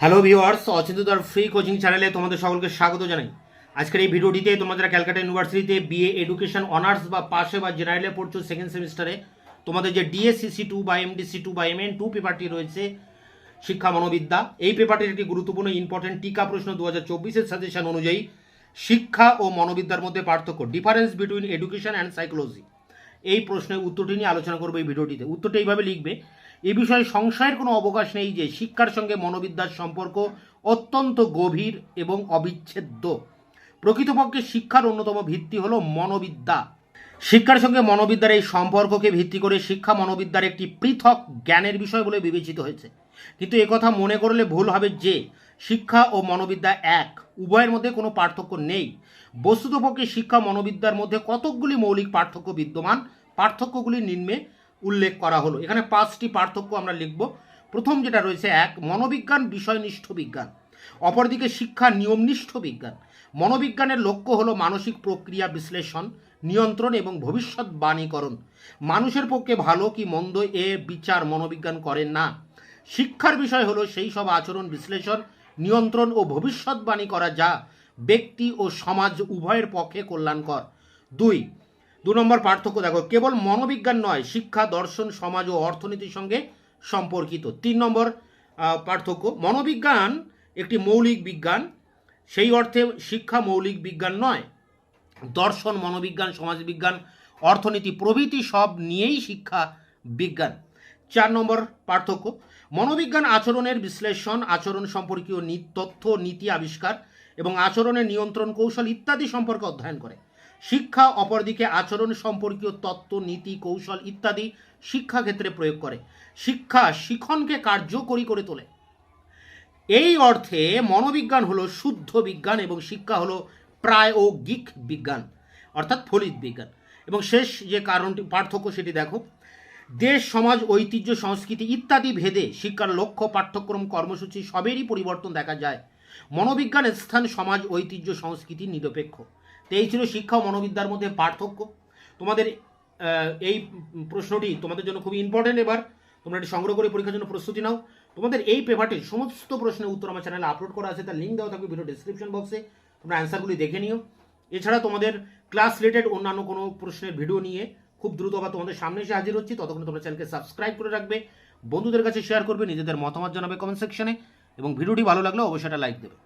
Hello viewers অচিন্তদার free coaching চ্যানেলে তোমাদের সকলকে স্বাগত জানাই। আজকের এই ভিডিওটিতে তোমরা যারা ক্যালকাটা ইউনিভার্সিটিতে বিএ এডুকেশন অনার্স বা পাশে বা জেনারেলে পড়ছো সেকেন্ড সেমিস্টারে তোমাদের যে ডিএসসিসি টু বা এমডিসি টু বা এমএন টু পেপারটি রয়েছে, শিক্ষা মনোবিদ্যা, এই পেপারটির একটি গুরুত্বপূর্ণ ইম্পর্টেন্ট টিকা প্রশ্ন দু হাজার চব্বিশের সাজেশন অনুযায়ী শিক্ষা ও মনোবিদ্যার মধ্যে পার্থক্য difference between education and psychology এই প্রশ্নের উত্তরটি নিয়ে আলোচনা করব এই ভিডিওটিতে। উত্তরটা এইভাবে লিখবে এ বিষয়ে সংশয়ের কোনো অবকাশ নেই যে শিক্ষার সঙ্গে মনোবিদ্যার সম্পর্ক অত্যন্ত গভীর এবং অবিচ্ছেদ্য। প্রকৃতপক্ষে শিক্ষার অন্যতম ভিত্তি হলো মনোবিদ্যা। শিক্ষার সঙ্গে মনোবিদ্যার এই সম্পর্ককে ভিত্তি করে শিক্ষা মনোবিদ্যার একটি পৃথক জ্ঞানের বিষয় বলে বিবেচিত হয়েছে। কিন্তু একথা মনে করলে ভুল হবে যে শিক্ষা ও মনোবিদ্যা এক, উভয়ের মধ্যে কোনো পার্থক্য নেই। বস্তুতপক্ষে শিক্ষা মনোবিদ্যার মধ্যে কতকগুলি মৌলিক পার্থক্য বিদ্যমান পার্থক্যগুলি নিম্নে উল্লেখ করা হলো। এখানে পাঁচটি পার্থক্য আমরা লিখব। প্রথম যেটা রয়েছে, এক, মনোবিজ্ঞান বিষয়নিষ্ঠ বিজ্ঞান। অপরদিকে শিক্ষা নিয়মনিষ্ঠ বিজ্ঞান। মনোবিজ্ঞানের লক্ষ্য হলো মানসিক প্রক্রিয়া বিশ্লেষণ, নিয়ন্ত্রণ এবং ভবিষ্যৎবাণীকরণ। মানুষের পক্ষে ভালো কি মন্দ এ বিচার মনোবিজ্ঞান করেন না। শিক্ষার বিষয় হলো সেই সব আচরণ বিশ্লেষণ, নিয়ন্ত্রণ ও ভবিষ্যৎবাণী করা যা ব্যক্তি ও সমাজ উভয়ের পক্ষে কল্যাণকর। দুই দু নম্বর পার্থক্য দেখো, কেবল মনোবিজ্ঞান নয়, শিক্ষা, দর্শন, সমাজ ও অর্থনীতির সঙ্গে সম্পর্কিত। তিন নম্বর পার্থক্য, মনোবিজ্ঞান একটি মৌলিক বিজ্ঞান, সেই অর্থে শিক্ষা মৌলিক বিজ্ঞান নয়। দর্শন, মনোবিজ্ঞান, সমাজবিজ্ঞান, অর্থনীতি প্রভৃতি সব নিয়েই শিক্ষা বিজ্ঞান। চার নম্বর পার্থক্য, মনোবিজ্ঞান আচরণের বিশ্লেষণ, আচরণ সম্পর্কীয় তথ্য, নীতি আবিষ্কার এবং আচরণের নিয়ন্ত্রণ কৌশল ইত্যাদি সম্পর্কে অধ্যয়ন করে। শিক্ষা অপরদিকে আচরণ সম্পর্কীয় তত্ত্ব, নীতি, কৌশল ইত্যাদি শিক্ষাক্ষেত্রে প্রয়োগ করে। শিক্ষা শিখনকে কার্যকরী করে তোলে। এই অর্থে মনোবিজ্ঞান হলো শুদ্ধ বিজ্ঞান এবং শিক্ষা হলো প্রায়োগিক বিজ্ঞান, অর্থাৎ ফলিত বিজ্ঞান। এবং শেষ যে কারণটি, পার্থক্য সেটি দেখো। দেশ, সমাজ, ঐতিহ্য, সংস্কৃতি ইত্যাদি ভেদে শিক্ষার লক্ষ্য, পাঠ্যক্রম, কর্মসূচি সবেরই পরিবর্তন দেখা যায়। মনোবিজ্ঞান স্থান, সমাজ, ঐতিহ্য, সংস্কৃতি নিরপেক্ষ। তো এই ছিল শিক্ষা ও মনোবিদ্যার মধ্যে পার্থক্য। তোমাদের এই প্রশ্নটি তোমাদের জন্য খুবই ইম্পর্টেন্ট এবার। তোমরা এটি সংগ্রহ করে পরীক্ষার জন্য প্রস্তুতি নাও। তোমাদের এই পেপারটির সমস্ত প্রশ্নের উত্তর আমার চ্যানেলে আপলোড করা আছে, তার লিঙ্ক দেওয়া থাকবে ভিডিও ডিসক্রিপশন বক্সে তোমরা অ্যান্সারগুলি দেখে নিও। এছাড়া তোমাদের ক্লাস রিলেটেড অন্যান্য কোনো প্রশ্নের ভিডিও নিয়ে খুব দ্রুত বা তোমাদের সামনে এসে হাজির হচ্ছি। ততক্ষণ তোমরা চ্যানেলকে সাবস্ক্রাইব করে রাখবে। বন্ধুদের কাছে শেয়ার করবে, নিজেদের মতামত জানাবে কমেন্ট সেকশনে এবং ভিডিওটি ভালো লাগলে অবশ্যই একটা লাইক দেবে।